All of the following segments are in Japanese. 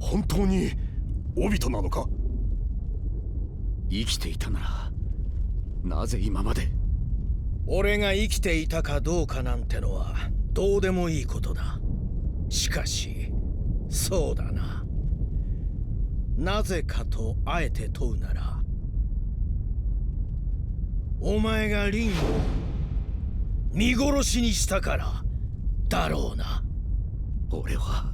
本当にオビトなのか？生きていたならなぜ今まで？俺が生きていたかどうかなんてのはどうでもいいことだ。しかしそうだななぜかとあえて問うならお前がリンを見殺しにしたからだろうな。俺は。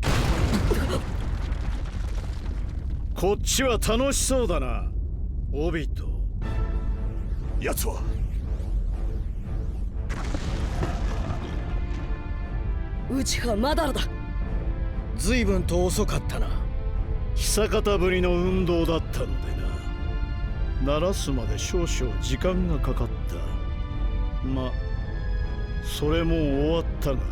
こっちは楽しそうだなオビト。奴は。うちはマダラだ。随分と遅かったな久方ぶりの運動だったのでな。鳴らすまで少々時間がかかった。まそれも終わったがな。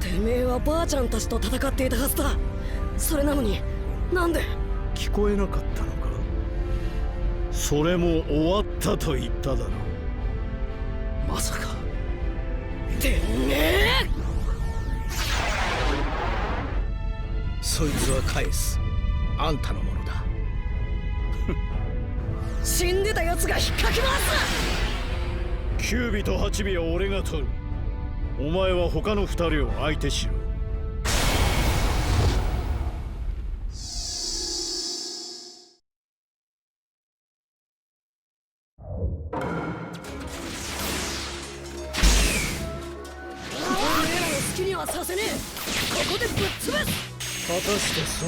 てめえはばあちゃんたちと戦っていたはずだ。それなのになんで？聞こえなかったのか。それも終わったと言っただろう。まさか。てめえそいつは返す。あんたのものだ。死んでた奴が引っかき回す！9尾と8尾は俺が取る。お前は他の2人を相手しろ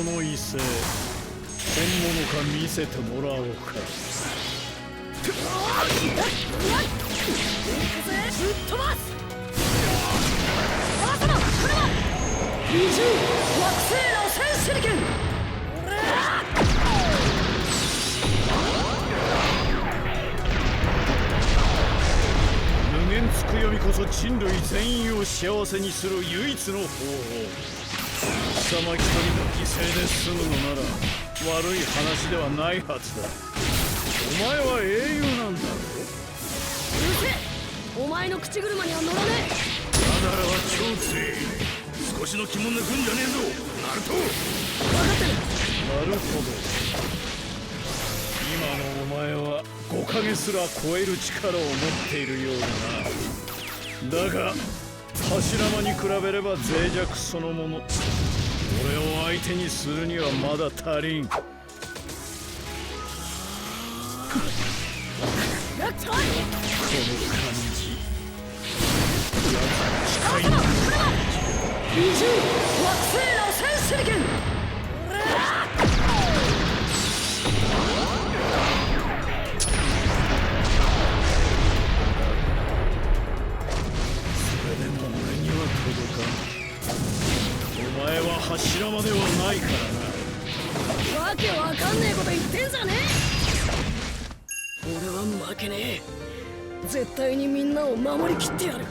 の威勢本物か見せてもらおうか無限つくよみこそ人類全員を幸せにする唯一の方法。貴様一人の犠牲で済むのなら悪い話ではないはずだ。お前は英雄なんだろ？うるせえ。お前の口車には乗らねナダラは超強い少しの気も抜くんじゃねえぞナルト。え分かってる。なるほど今のお前は5影すら超える力を持っているようだな。だが柱間に比べれば脆弱そのもの。俺を相手にするにはまだ足りん。この感じ。近い。な二重惑星螺旋手裏お前は柱間ではないからな。わけわかんねえこと言ってんじゃねえ。俺は負けねえ。絶対にみんなを守りきってやる。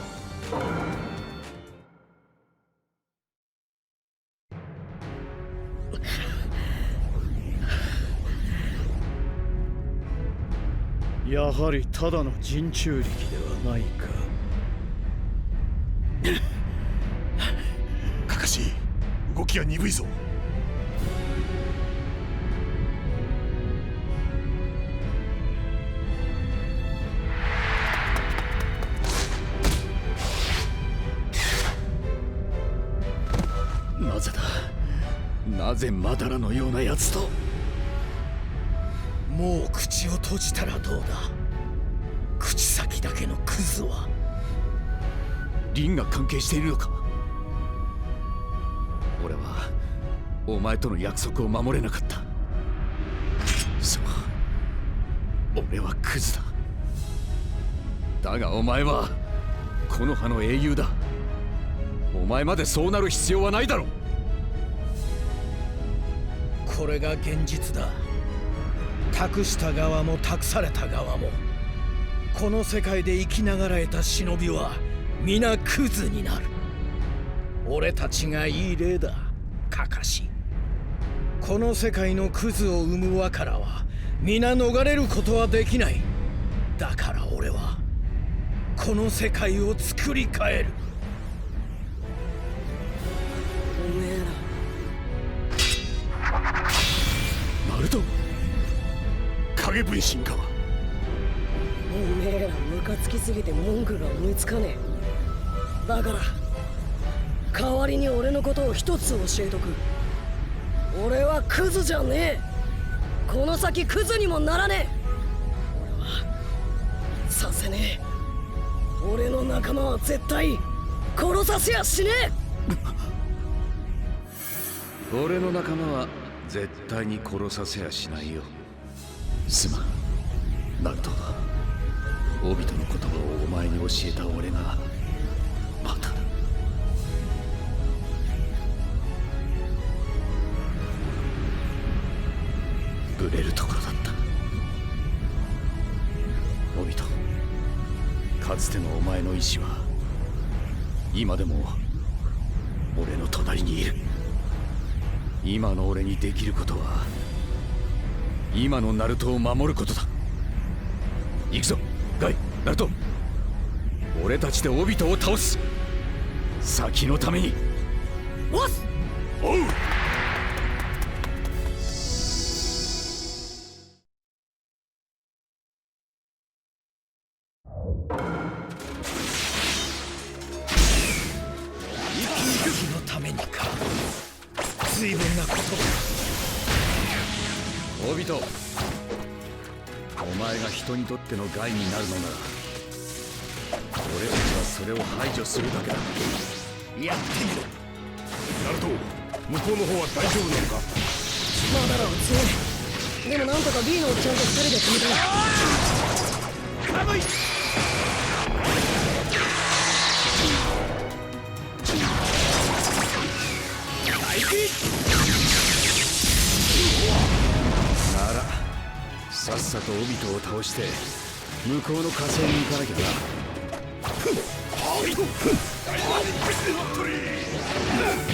やはりただの人中力ではないか 動きが鈍いぞ。なぜだ？なぜマダラのような奴と？もう口を閉じたらどうだ？口先だけのクズは？リンが関係しているのか？俺はお前との約束を守れなかった。そう。俺はクズだ。だがお前はこの葉の英雄だ。お前までそうなる必要はないだろこれが現実だ。託した側も託された側も。この世界で生きながらえた忍びは皆クズになる。俺たちがいい例だ。カカシ。この世界のクズを生む輪からは皆逃れることはできない。だから俺はこの世界を作り変える。おめえら。ナルト影分身かおめえらムカつきすぎて文句が思いつかねえ。だから代わりに俺のことを一つ教えとく。俺はクズじゃねえ。この先クズにもならねえ。俺はさせねえ。俺の仲間は絶対殺させやしねえ。俺の仲間は絶対に殺させやしないよ。すまん。ナルトオビトの言葉をお前に教えた俺がつてのお前の意志は今でも俺の隣にいる。今の俺にできることは今のナルトを守ることだ。行くぞガイナルト。俺たちでオビトを倒す。先のために。おっすおうっての害になるのなら俺たちはそれを排除するだけだ。やってみろ。ナルト向こうの方は大丈夫なのか？まだろ強いでもなんとか B のおっちゃんと二人で止めたならさっさとオビトを倒して向こうの火星に行かなきゃな。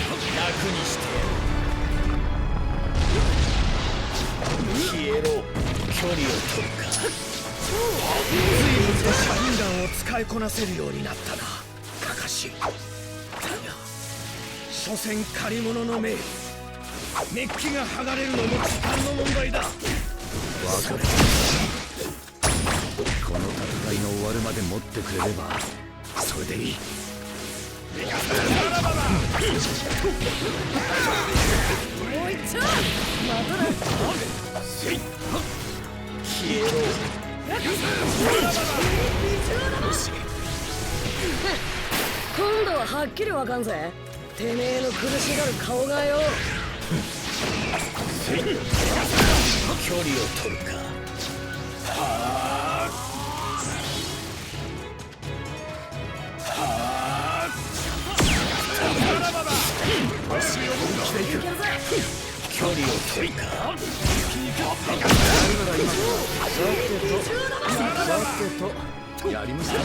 楽にして。やる消えろ。距離を取るか随分と車輪弾を使いこなせるようになったなカカシ。だが所詮借り物の命メッキが剥がれるのも時間の問題だ分かる。この戦いの終わるまで持ってくれればそれでいい。おいっちゃんまただ消えろ今度ははっきりわかんぜ。てめえの苦しがる顔がよ。距離を取るか。距離を取るかさてとやりますか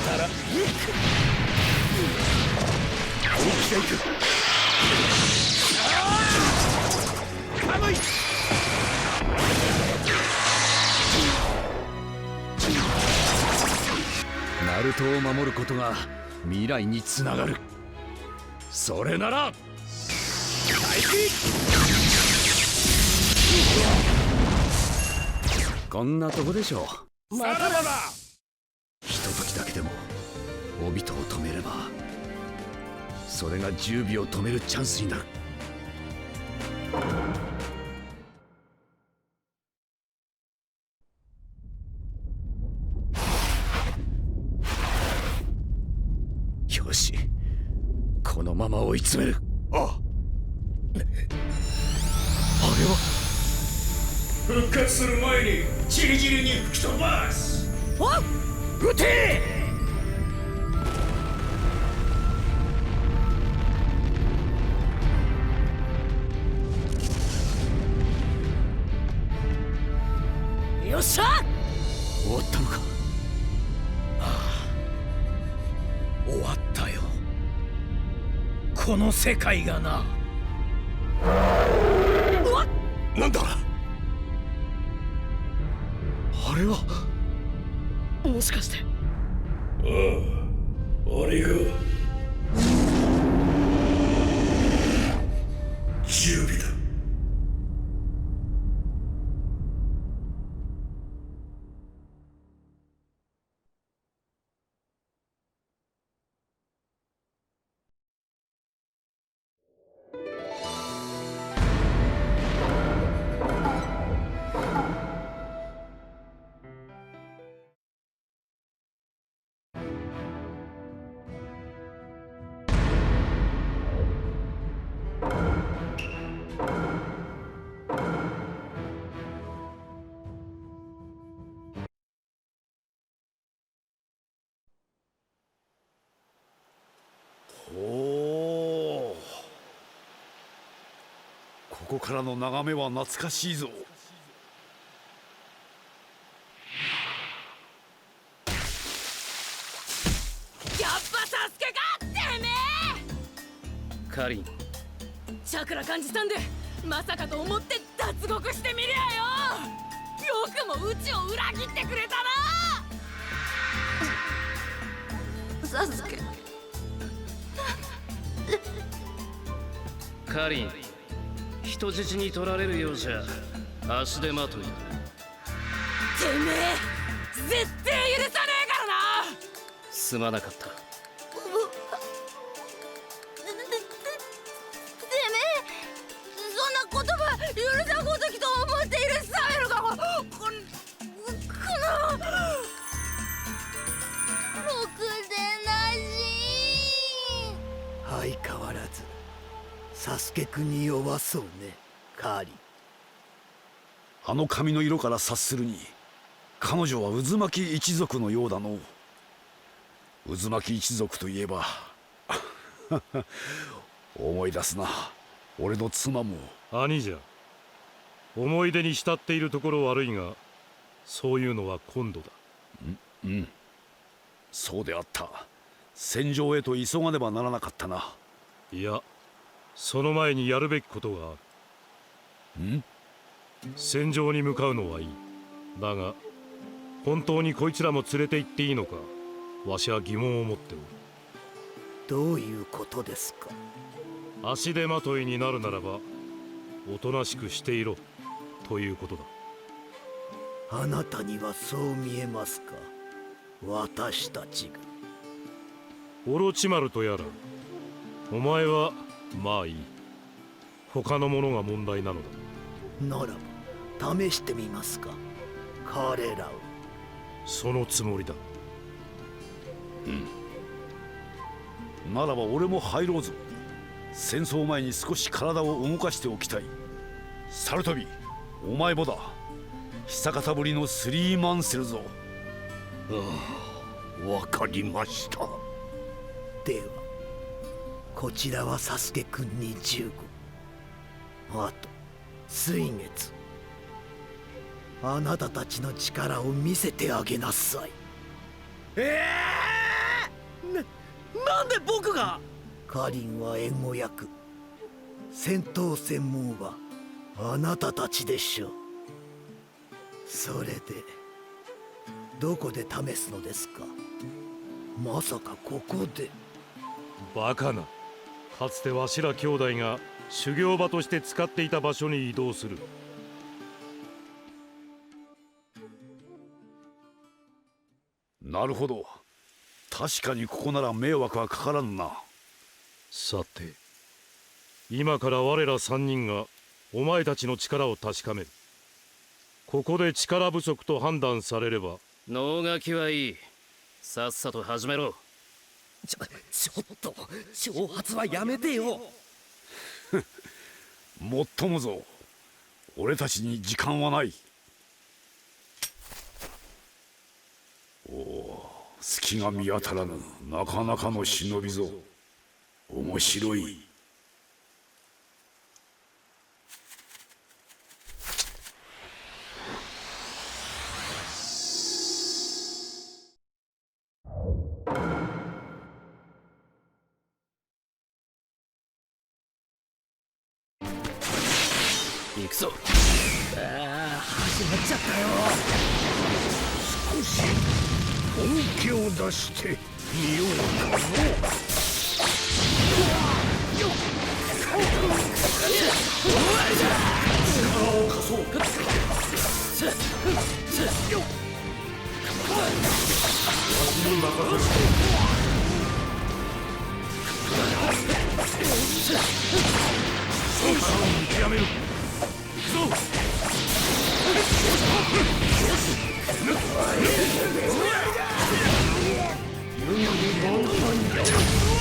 ナルトを守ることが未来につながる。それならこんなとこでしょう。まただひとときだけでもオビトを止めればそれが10秒止めるチャンスになるよしこのまま追い詰める。あ。ああれは？復活する前にチリチリに吹き飛ばす。おっ撃て！よっしゃこの世界がな。なんだ？あれは？もしかして。あああれが準備だここからの眺めは懐かしいぞ。やっぱサスケかてめえ！カリン。チャクラ感じたんでまさかと思って脱獄してみりゃよ！よくもうちを裏切ってくれたな！サスケ。カリン人質に取られるようじゃ。足手まといてめえ絶対許さねえからな！すまなかったそうね。カーリンあの髪の色から察するに彼女は渦巻き一族のようだのう。渦巻き一族といえば 思い出すな。俺の妻も。兄じゃ。思い出に浸っているところ悪いがそういうのは今度だ。うん。そうであった。戦場へと急がねばならなかったな。いやその前にやるべきことがある。ん？戦場に向かうのはいい。だが本当にこいつらも連れて行っていいのかわしは疑問を持っておる。どういうことですか？足手まといになるならばおとなしくしていろということだ。あなたにはそう見えますか？私たちが。オロチマルとやらお前はまあいい。他のものが問題なのだ。ならば試してみますか。彼らを。そのつもりだ。ならば俺も入ろうぞ。戦争前に少し体を動かしておきたい。サルトビお前もだ。久方ぶりのスリーマンセルぞ。わかりました。ではこちらはサスケくんに15あと水月。あなたたちの力を見せてあげなさい。ええななんで僕が？カリンは援護役。戦闘専門はあなたたちでしょう。それでどこで試すのですか？まさかここで。バカなかつてわしら兄弟が修行場として使っていた場所に移動する。なるほど。確かにここなら迷惑はかからんな。さて今から我ら三人がお前たちの力を確かめる。ここで力不足と判断されれば。能書きはいい。さっさと始めろちょちょっと挑発はやめてよ。もっともぞ。俺たちに時間はない。おお隙が見当たらぬなかなかの忍びぞ。面白い。行くぞ。始まっちゃったよ。少し本気を出してみよう。かのやめる黒竜の術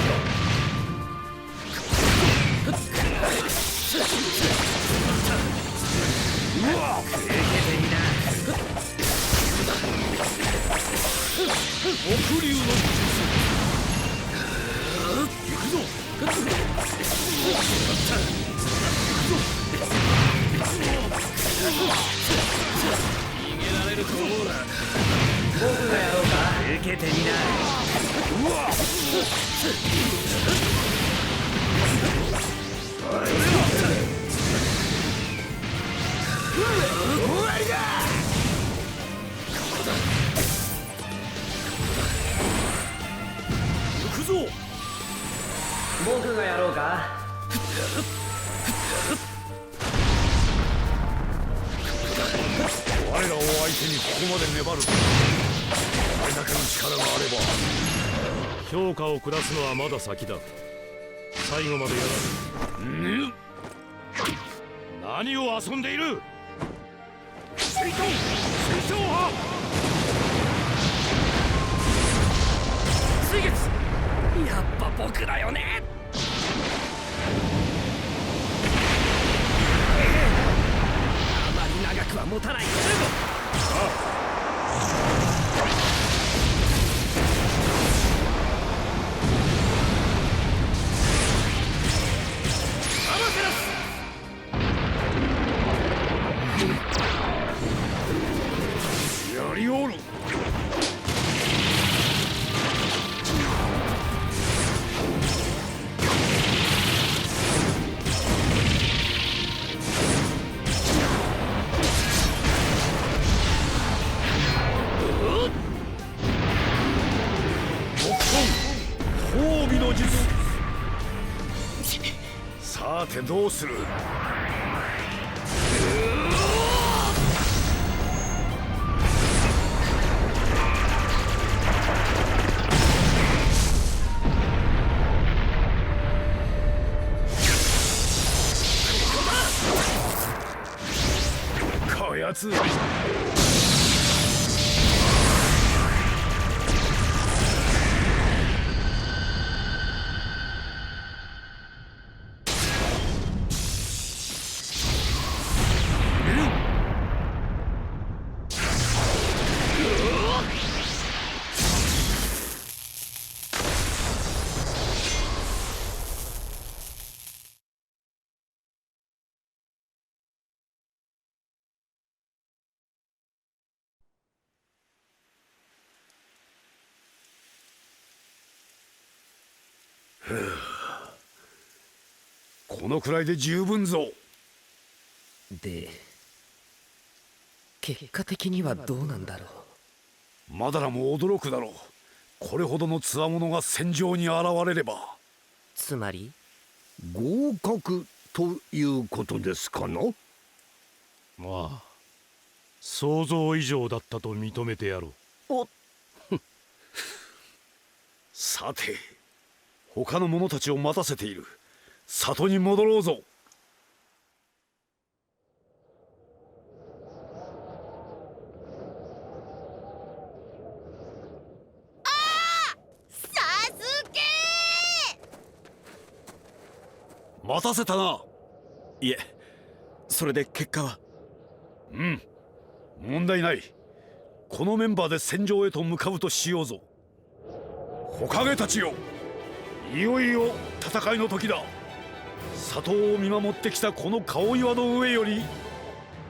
僕がやろうか？我らを相手にここまで粘るこれだけの力があれば評価を下すのはまだ先だ。最後までやらぬ何を遊んでいる？水遁水遁派水月やっぱ僕だよね。さてどうする？こやつのくらいで十分ぞ。で結果的にはどうなんだろう？マダラも驚くだろう。これほどの強者が戦場に現れれば。つまり？合格ということですかな？まあ想像以上だったと認めてやろう。さて他の者たちを待たせている里に戻ろうぞ。待たせたな。いえそれで結果は？うん問題ない。このメンバーで戦場へと向かうとしようぞ。火影たちよ。いよいよ戦いの時だ里を見守ってきたこの顔岩の上より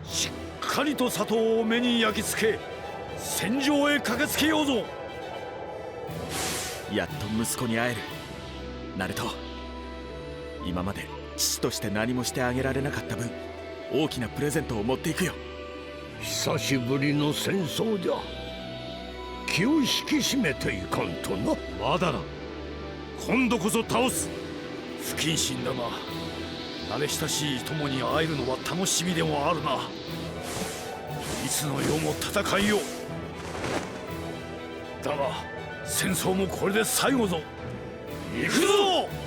しっかりと里を目に焼き付け戦場へ駆けつけようぞ。やっと息子に会える。ナルト今まで父として何もしてあげられなかった分大きなプレゼントを持っていくよ。久しぶりの戦争じゃ。気を引き締めていかんとな。まだな。今度こそ倒す不謹慎だが慣れ親しい友に会えるのは楽しみでもあるな。いつの世も戦いよだが戦争もこれで最後ぞ。行くぞ！